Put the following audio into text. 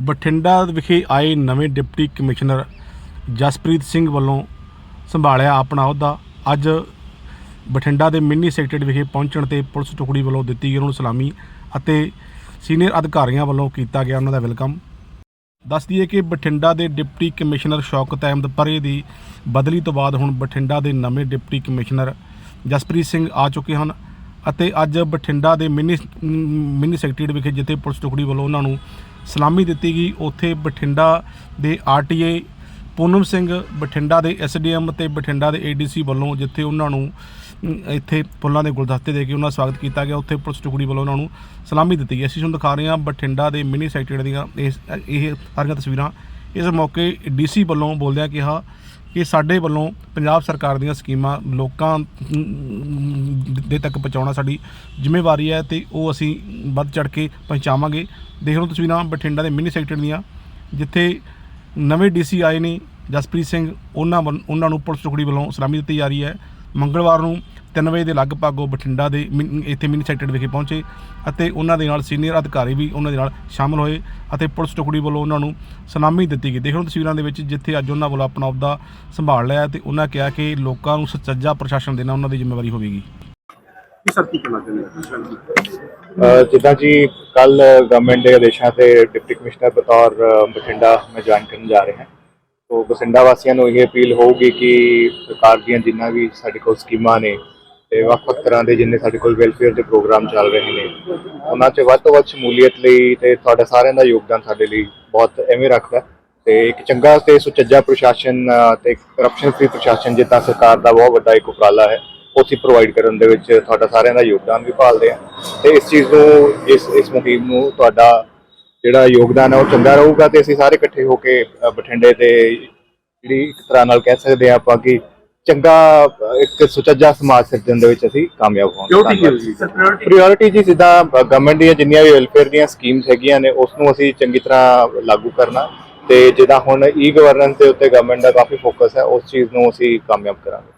ਬਠਿੰਡਾ ਵਿਖੇ ਆਏ ਨਵੇਂ ਡਿਪਟੀ ਕਮਿਸ਼ਨਰ ਜਸਪ੍ਰੀਤ ਸਿੰਘ ਵੱਲੋਂ ਸੰਭਾਲਿਆ ਆਪਣਾ ਅਹੁਦਾ। ਅੱਜ ਬਠਿੰਡਾ ਦੇ ਮਿੰਨੀ ਸੈਕਟਰੀਏਟ ਵਿਖੇ ਪਹੁੰਚਣ ਤੇ ਪੁਲਿਸ ਟੁਕੜੀ ਵੱਲੋਂ ਦਿੱਤੀ ਗਈ ਉਹਨਾਂ ਨੂੰ ਸਲਾਮੀ ਅਤੇ ਸੀਨੀਅਰ ਅਧਿਕਾਰੀਆਂ ਵੱਲੋਂ ਕੀਤਾ ਗਿਆ ਉਹਨਾਂ ਦਾ ਵੈਲਕਮ। ਦੱਸ ਦਈਏ ਕਿ ਬਠਿੰਡਾ ਦੇ ਡਿਪਟੀ ਕਮਿਸ਼ਨਰ ਸ਼ੌਕਤ ਅਹਿਮਦ ਪਰੇ ਦੀ ਬਦਲੀ ਤੋਂ ਬਾਅਦ ਹੁਣ ਬਠਿੰਡਾ ਦੇ ਨਵੇਂ ਡਿਪਟੀ ਕਮਿਸ਼ਨਰ ਜਸਪ੍ਰੀਤ ਸਿੰਘ ਆ ਚੁੱਕੇ ਹਨ। ਅਤੇ ਅੱਜ ਬਠਿੰਡਾ ਦੇ ਮਿੰਨੀ ਮਿੰਨੀ ਸੈਕਟਰੀਏਟ ਵਿਖੇ ਜਿੱਥੇ ਪੁਲਿਸ ਟੁਕੜੀ ਵੱਲੋਂ ਉਹਨਾਂ ਨੂੰ ਸਲਾਮੀ ਦਿੱਤੀ ਗਈ, ਉੱਥੇ ਬਠਿੰਡਾ ਦੇ ਆਰਟੀਏ ਪੂਨਮ ਸਿੰਘ, ਬਠਿੰਡਾ ਦੇ ਐਸਡੀਐਮ ਤੇ ਬਠਿੰਡਾ ਦੇ ਏਡੀਸੀ ਵੱਲੋਂ ਜਿੱਥੇ ਉਹਨਾਂ ਨੂੰ ਇੱਥੇ ਫੁੱਲਾਂ ਦੇ ਗੁਲਦਸਤੇ ਦੇ ਕੇ ਉਹਨਾਂ ਦਾ ਸਵਾਗਤ ਕੀਤਾ ਗਿਆ, ਉੱਥੇ ਪੁਲਿਸ ਟੁਕੜੀ ਵੱਲੋਂ ਉਹਨਾਂ ਨੂੰ ਸਲਾਮੀ ਦਿੱਤੀ ਗਈ। ਅਸੀਂ ਤੁਹਾਨੂੰ ਦਿਖਾ ਰਹੇ ਹਾਂ ਬਠਿੰਡਾ ਦੇ ਮਿੰਨੀ ਸੈਕਟਰੀਏਟ ਦੀਆਂ ਇਹ ਇਹ ਸਾਰੀਆਂ ਤਸਵੀਰਾਂ ਇਸ ਮੌਕੇ ਡੀਸੀ ਵੱਲੋਂ ਬੋਲਦਿਆਂ ਕਿਹਾ ਕਿ ਸਾਡੇ ਵੱਲੋਂ ਪੰਜਾਬ ਸਰਕਾਰ ਦੀਆਂ ਸਕੀਮਾਂ ਲੋਕਾਂ ਦੇ ਤੱਕ ਪਹੁੰਚਾਉਣਾ ਸਾਡੀ ਜ਼ਿੰਮੇਵਾਰੀ ਹੈ ਤੇ ਉਹ ਅਸੀਂ ਵੱਧ ਚੜ ਕੇ ਪਹੁੰਚਾਵਾਂਗੇ। ਦੇਖ ਲਓ ਤਸਵੀਰਾਂ ਬਠਿੰਡਾ ਦੇ ਮਿੰਨੀ ਸੈਕਟਰ ਦੀਆਂ, ਜਿੱਥੇ ਨਵੇਂ ਡੀਸੀ ਆਏ ਨੇ ਜਸਪ੍ਰੀਤ ਸਿੰਘ। ਉਹਨਾਂ ਵੱਲ- ਉਹਨਾਂ ਨੂੰ ਪੁਲਿਸ ਟੁਕੜੀ ਵੱਲੋਂ ਸਲਾਮੀ ਦਿੱਤੀ ਜਾ ਰਹੀ ਹੈ। ਮੰਗਲਵਾਰ ਨੂੰ 3 ਵਜੇ ਦੇ ਲਗਭਗ ਉਹ ਬਠਿੰਡਾ ਦੇ ਇੱਥੇ ਮਿੰਨੀ ਸੈਕਟਰ ਵਿਖੇ ਪਹੁੰਚੇ ਅਤੇ ਉਹਨਾਂ ਦੇ ਨਾਲ ਸੀਨੀਅਰ ਅਧਿਕਾਰੀ ਵੀ ਉਹਨਾਂ ਦੇ ਨਾਲ ਸ਼ਾਮਲ ਹੋਏ ਅਤੇ ਪੁਲਿਸ ਟੁਕੜੀ ਵੱਲੋਂ ਉਹਨਾਂ ਨੂੰ ਸਲਾਮੀ ਦਿੱਤੀ ਗਈ। ਦੇਖ ਤਸਵੀਰਾਂ ਦੇ ਵਿੱਚ ਜਿੱਥੇ ਅੱਜ ਉਹਨਾਂ ਵੱਲੋਂ ਆਪਣਾ ਅਹੁਦਾ ਸੰਭਾਲ ਲਿਆ ਤੇ ਉਹਨਾਂ ਕਿਹਾ ਕਿ ਲੋਕਾਂ ਨੂੰ ਸੁਚੱਜਾ ਪ੍ਰਸ਼ਾਸਨ ਦੇਣਾ ਉਹਨਾਂ ਦੀ ਜ਼ਿੰਮੇਵਾਰੀ ਹੋਵੇਗੀ। ਜਿੱਦਾਂ ਜੀ ਕੱਲ ਗਵਰਨਮੈਂਟ ਦੇ ਆਦੇਸ਼ਾਂ ਤੇ ਡਿਪਟੀ ਕਮਿਸ਼ਨਰ ਬਤੌਰ ਬਠਿੰਡਾ ਮੈਂ ਜੁਆਇਨ ਕਰਨ ਜਾ ਰਹੇ। ਹਾਂ ਤੋ ਬਠਿੰਡਾ ਵਾਸੀਆਂ ਨੂੰ ਇਹ ਅਪੀਲ ਹੋਊਗੀ ਕਿ ਸਰਕਾਰ ਦੀਆਂ ਜਿੰਨਾ ਵੀ ਸਾਡੇ ਕੋਲ ਸਕੀਮਾਂ ਨੇ ਤੇ ਵੱਖ-ਵੱਖ ਤਰ੍ਹਾਂ ਦੇ ਜਿੰਨੇ ਸਾਡੇ ਕੋਲ ਵੈਲਫੇਅਰ ਦੇ ਪ੍ਰੋਗਰਾਮ ਚੱਲ ਰਹੇ ਨੇ ਉਹਨਾਂ 'ਚ ਵੱਧ ਤੋਂ ਵੱਧ ਸ਼ਮੂਲੀਅਤ ਲਈ ਤੇ ਤੁਹਾਡਾ ਸਾਰਿਆਂ ਦਾ ਯੋਗਦਾਨ ਸਾਡੇ ਲਈ ਬਹੁਤ ਐਵੇਂ ਰੱਖਦਾ ਤੇ ਇੱਕ ਚੰਗਾ ਤੇ ਸੁਚੱਜਾ ਪ੍ਰਸ਼ਾਸਨ ਅ, ਤੇ ਕਰਪਸ਼ਨ ਫ੍ਰੀ ਪ੍ਰਸ਼ਾਸਨ ਜਿੱਦਾਂ ਸਰਕਾਰ ਦਾ ਬਹੁਤ ਵੱਡਾ ਇੱਕ ਉਪਰਾਲਾ ਹੈ ਉਹ ਅਸੀਂ ਪ੍ਰੋਵਾਈਡ ਕਰਨ ਦੇ ਵਿੱਚ ਤੁਹਾਡਾ ਸਾਰਿਆਂ ਦਾ ਯੋਗਦਾਨ ਵੀ ਭਾਲਦੇ ਆ ਤੇ ਇਸ ਚੀਜ਼ ਨੂੰ ਇਸ ਇਸ ਮੁਹਿੰਮ ਨੂੰ ਤੁਹਾਡਾ ਜਿਹੜਾ ਯੋਗਦਾਨ ਹੈ ਉਹ ਚੰਗਾ ਰਹੂਗਾ ਤੇ ਅਸੀਂ ਸਾਰੇ ਇਕੱਠੇ ਹੋ ਕੇ ਬਠਿੰਡੇ ਤੇ ਜਿਹੜੀ ਇੱਕ ਤਰ੍ਹਾਂ ਨਾਲ ਕਹਿ ਸਕਦੇ ਆ ਆਪਾਂ ਕਿ ਚੰਗਾ ਇੱਕ ਸੁਚੱਜਾ ਸਮਾਜ ਸਿਰਜਣ ਦੇ ਵਿੱਚ ਅਸੀਂ ਕਾਮਯਾਬ ਹੋਵਾਂਗੇ ਪ੍ਰਾਇੋਰਟੀ ਜੀ? ਜਿੱਦਾਂ ਗਵਰਨਮੈਂਟ ਦੀਆਂ ਜਿੰਨੀਆਂ ਵੀ ਵੈਲਫੇਅਰ ਦੀਆਂ ਸਕੀਮਸ ਹੈਗੀਆਂ ਨੇ ਉਸ ਨੂੰ ਅਸੀਂ ਚੰਗੀ ਤਰ੍ਹਾਂ ਲਾਗੂ ਕਰਨਾ ਤੇ ਜਿੱਦਾਂ ਹੁਣ ਈ ਗਵਰਨੈਂਸ ਦੇ ਉੱਤੇ ਗਵਰਨਮੈਂਟ ਦਾ ਕਾਫੀ ਫੋਕਸ ਹੈ ਉਸ ਚੀਜ਼ ਨੂੰ ਅਸੀਂ ਕਾਮਯਾਬ ਕਰਾਂਗੇ।